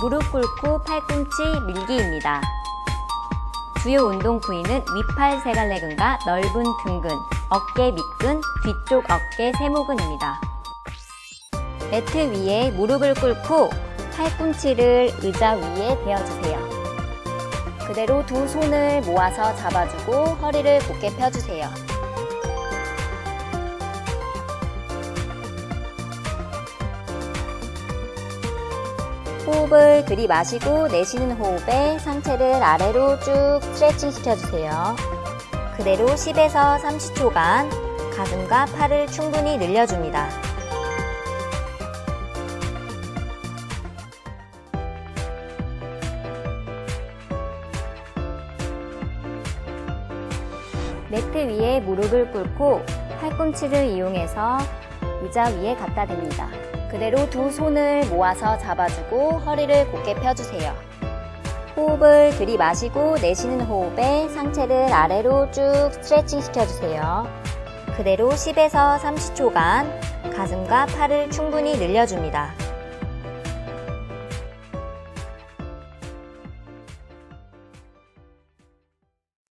무릎 꿇고 팔꿈치 밀기입니다. 주요 운동 부위는 위팔 세갈래근과 넓은 등근, 어깨 밑근, 뒤쪽 어깨 세모근입니다. 매트 위에 무릎을 꿇고 팔꿈치를 의자 위에 대어주세요. 그대로 두 손을 모아서 잡아주고 허리를 곧게 펴주세요. 호흡을 들이마시고 내쉬는 호흡에 상체를 아래로 쭉 스트레칭 시켜주세요. 그대로 10에서 30초간 가슴과 팔을 충분히 늘려줍니다. 매트 위에 무릎을 꿇고 팔꿈치를 이용해서 의자 위에 갖다 댑니다. 그대로 두 손을 모아서 잡아주고 허리를 곧게 펴주세요. 호흡을 들이마시고 내쉬는 호흡에 상체를 아래로 쭉 스트레칭 시켜주세요. 그대로 10에서 30초간 가슴과 팔을 충분히 늘려줍니다.